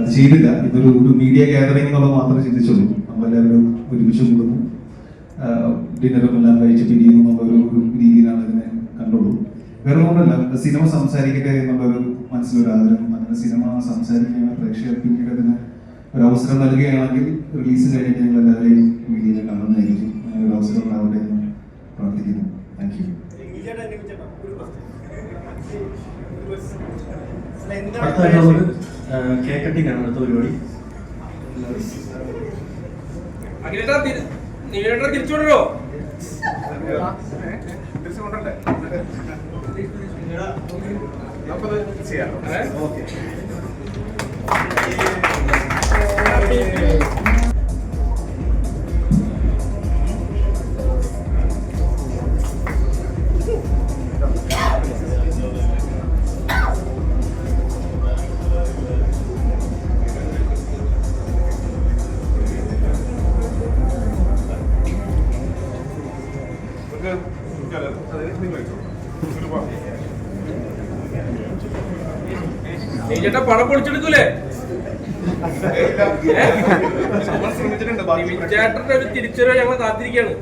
അത് ചെയ്തില്ല. ഇതൊരു ഒരു മീഡിയ ഗ്യാതറിംഗ് എന്നുള്ളത് മാത്രമേ ചിന്തിച്ചുള്ളൂ. നമ്മളെല്ലാവരും ഒരുമിച്ച് കൂടുന്നു. ഡിന്നറും എല്ലാം കഴിച്ച് പിരിയുന്നു എന്നുള്ള ഒരു രീതിയിലാണ് ഇതിനെ കണ്ടുള്ളൂ. വേറെ ഒന്നുമല്ല സിനിമ സംസാരിക്കട്ടെ എന്നുള്ളൊരു മനസ്സിലൊരു ആഗ്രഹം. അങ്ങനെ സിനിമ സംസാരിക്കാൻ പ്രേക്ഷകർ പിന്നീട് അതിന് ഒരു അവസരം നൽകുകയാണെങ്കിൽ റിലീസ് കഴിഞ്ഞിട്ട് ഞങ്ങൾ എല്ലാവരെയും മീഡിയയിൽ കാണുന്നതായിരിക്കും. അങ്ങനെ ഒരു അവസരം ഉണ്ടാവട്ടെ എന്ന് പ്രാർത്ഥിക്കുന്നു. താങ്ക് യു അടുത്ത നമുക്ക് കേക്ക് കട്ടിംഗ് ആണ് അടുത്ത പരിപാടി അഖിലേട്ടാ തിരി- നീലേട്ടാ പടം പൊളിച്ചെടുക്കൂലേ? ചേട്ടന്റെ ഒരു തിരിച്ചറിവ് ഞങ്ങൾ കാത്തിരിക്കാണ്